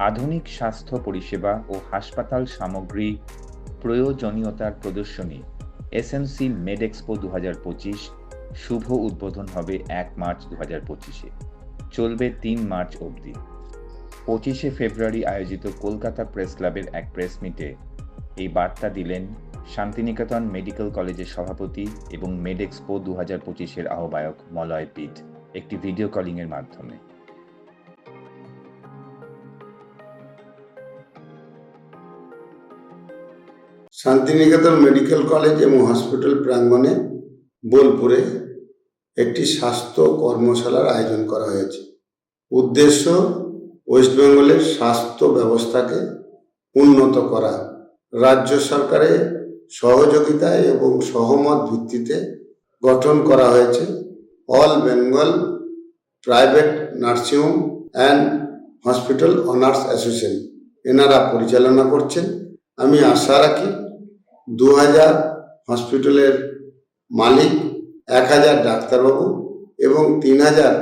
আধুনিক স্বাস্থ্য পরিষেবা ও হাসপাতাল সামগ্রী প্রয়োজনীয়তার প্রদর্শনী এসএমসি মেড এক্সপো দু হাজার পঁচিশ শুভ উদ্বোধন হবে এক মার্চ দু হাজার পঁচিশে। চলবে তিন মার্চ অবধি। পঁচিশে ফেব্রুয়ারি আয়োজিত কলকাতা প্রেস ক্লাবের এক প্রেস মিটে এই বার্তা দিলেন শান্তিনিকেতন মেডিকেল কলেজের সভাপতি এবং মেড এক্সপো দু হাজার পঁচিশের আহ্বায়ক মলয় পিট একটি ভিডিও কলিংয়ের মাধ্যমে। শান্তিনিকেতন মেডিকেল কলেজ এবং হসপিটাল প্রাঙ্গণে বোলপুরে একটি স্বাস্থ্য কর্মশালার আয়োজন করা হয়েছে। উদ্দেশ্য ওয়েস্ট বেঙ্গলের স্বাস্থ্য ব্যবস্থাকে উন্নত করা। রাজ্য সরকারের সহযোগিতায় এবং সহমত ভিত্তিতে গঠন করা হয়েছে। All Bengal private nursing home and hospital owners association. এনারা পরিচালনা করছেন। আমি আশা রাখি দু হাজার হসপিটালের মালিক এক হাজার ডাক্তারবাবু এবং তিন হাজার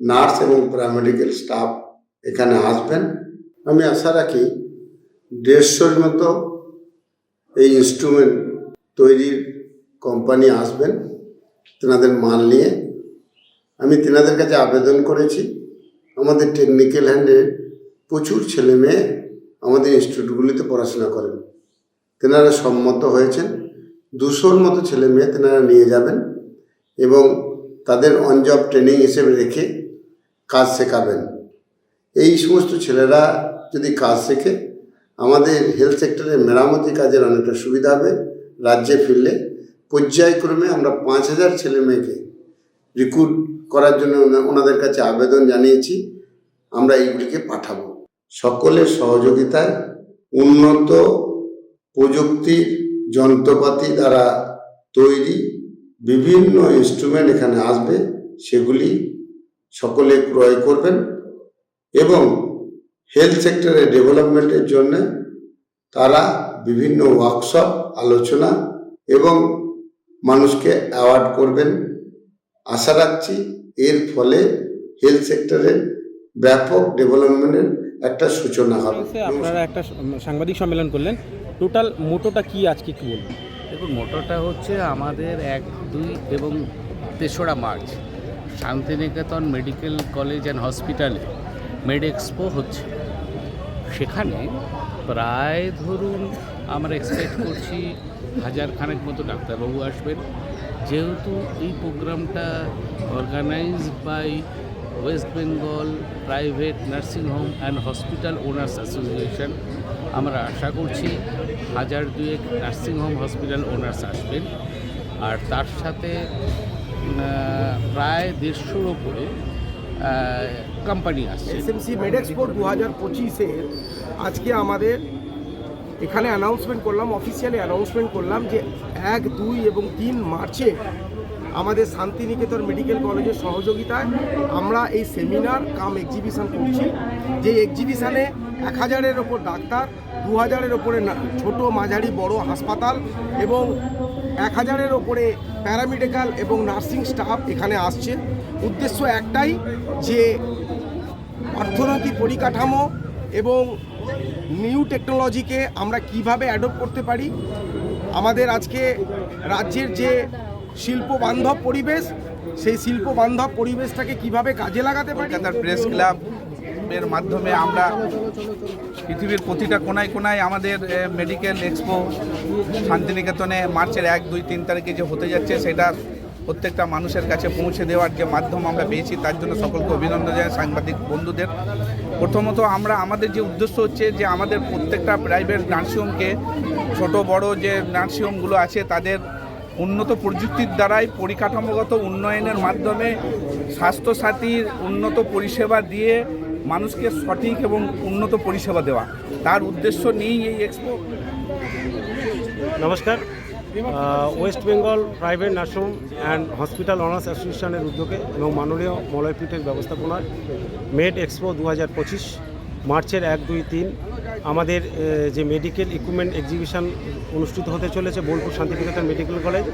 নার্স এবং প্যারামেডিক্যাল স্টাফ এখানে আসবেন। আমি আশা রাখি দেড়শোর মতো এই ইনস্ট্রুমেন্ট তৈরির কোম্পানি আসবেন, তেনাদের মাল নিয়ে। আমি তেনাদের কাছে আবেদন করেছি। আমাদের টেকনিক্যাল হ্যান্ডে প্রচুর ছেলে মেয়ে আমাদের ইনস্টিটিউটগুলিতে পড়াশোনা করেন। তেনারা সম্মত হয়েছেন। দুশোর মতো ছেলে মেয়ে তেনারা নিয়ে যাবেন এবং তাদের অন জব ট্রেনিং হিসেবে রেখে কাজ শেখাবেন। এই সমস্ত ছেলেরা যদি কাজ শেখে, আমাদের হেলথ সেক্টরে মেরামতি কাজের অনেকটা সুবিধা হবে। রাজ্যে ফিরলে পর্যায়ক্রমে আমরা পাঁচ হাজার ছেলে মেয়েকে রিক্রুট করার জন্য ওনা- ওনাদের কাছে আবেদন জানিয়েছি। আমরা এইগুলিকে পাঠাবো। সকলের সহযোগিতায় উন্নত প্রযুক্তির যন্ত্রপাতি দ্বারা তৈরি বিভিন্ন ইনস্ট্রুমেন্ট এখানে আসবে, সেগুলি সকলে ক্রয় করবেন এবং হেলথ সেক্টরের ডেভেলপমেন্টের জন্য তারা বিভিন্ন ওয়ার্কশপ আলোচনা এবং মানুষকে অ্যাওয়ার্ড করবেন। আশা রাখছি এর ফলে হেলথ সেক্টরের ব্যাপক ডেভেলপমেন্টের একটা সূচনা হবে। আপনারা একটা সাংবাদিক সম্মেলন করলেন। টোটাল মোটোটা কি আজকে কি বলবেন দেখুন, মোটোটা হচ্ছে আমাদের এক, দুই এবং তেসরা March, Santiniketan medical college and হসপিটালে মেড এক্সপো হচ্ছে। সেখানে প্রায় ধরুন আমরা এক্সপেক্ট করছি হাজার খানেক মতো ডাক্তারবাবু আসবেন। যেহেতু এই প্রোগ্রামটা organised by west Bengal private nursing home and hospital owners association আমরা আশা করছি হাজার দুয়েক নার্সিং হোম হসপিটাল ওনার্স আসবেন। আর তার সাথে প্রায় দেড়শোর ওপরে কোম্পানি আসছে এসএমসি মেডেক্সপোর্ট দু হাজার পঁচিশে আজকে আমাদের এখানে অ্যানাউন্সমেন্ট করলাম অফিসিয়ালি অ্যানাউন্সমেন্ট করলাম যে এক, দুই এবং তিন মার্চে আমাদের শান্তিনিকেতন মেডিকেল কলেজের সহযোগিতায় আমরা এই সেমিনার কাম এক্সিবিশন করছি যে এক্সিবিশনে এক হাজারের ওপর ডাক্তার, দু হাজারের ওপরে ছোট, মাঝারি, বড় হাসপাতাল এবং এক হাজারের ওপরে প্যারামেডিক্যাল এবং নার্সিং স্টাফ এখানে আসছে। উদ্দেশ্য একটাই যে অর্থনৈতিক পরিকাঠামো এবং নিউ টেকনোলজিকে আমরা কীভাবে অ্যাডপ্ট করতে পারি। আমাদের আজকে রাজ্যের যে শিল্প বান্ধব পরিবেশ, সেই শিল্প বান্ধব পরিবেশটাকে কীভাবে কাজে লাগাতে পারি? কলকাতার প্রেস ক্লাবের মাধ্যমে আমরা পৃথিবীর প্রতিটা কোনায় কোনায় আমাদের মেডিকেল এক্সপো, শান্তিনিকেতনে মার্চের এক, দুই, তিন তারিখে যে হতে যাচ্ছে, সেটা প্রত্যেকটা মানুষের কাছে পৌঁছে দেওয়ার যে মাধ্যম আমরা পেয়েছি, তার জন্য সকলকে অভিনন্দন জানাই, সাংবাদিক বন্ধুদের। প্রথমত আমরা, আমাদের যে উদ্দেশ্য হচ্ছে যে আমাদের প্রত্যেকটা প্রাইভেট নার্সিংহোমকে ছোট, বড় যে নার্সিংহোমগুলো আছে, তাদের উন্নত প্রযুক্তির দ্বারাই পরিকাঠামোগত উন্নয়নের মাধ্যমে স্বাস্থ্যসাথীর উন্নত পরিষেবা দিয়ে মানুষকে সঠিক এবং উন্নত পরিষেবা দেওয়া। তার উদ্দেশ্য নিয়েই এই এক্সপো নমস্কার। West Bengal private nursing and hospital owners অ্যাসোসিয়েশনের উদ্যোগে এবং মাননীয় মলয়পীঠের ব্যবস্থাপনায় মেড এক্সপো দু হাজার পঁচিশ, মার্চের এক, দুই, তিন আমাদের যে মেডিকেল ইকুইপমেন্ট এক্সিবিশন অনুষ্ঠিত হতে চলেছে বোলপুর শান্তিনিকেতন মেডিকেল কলেজ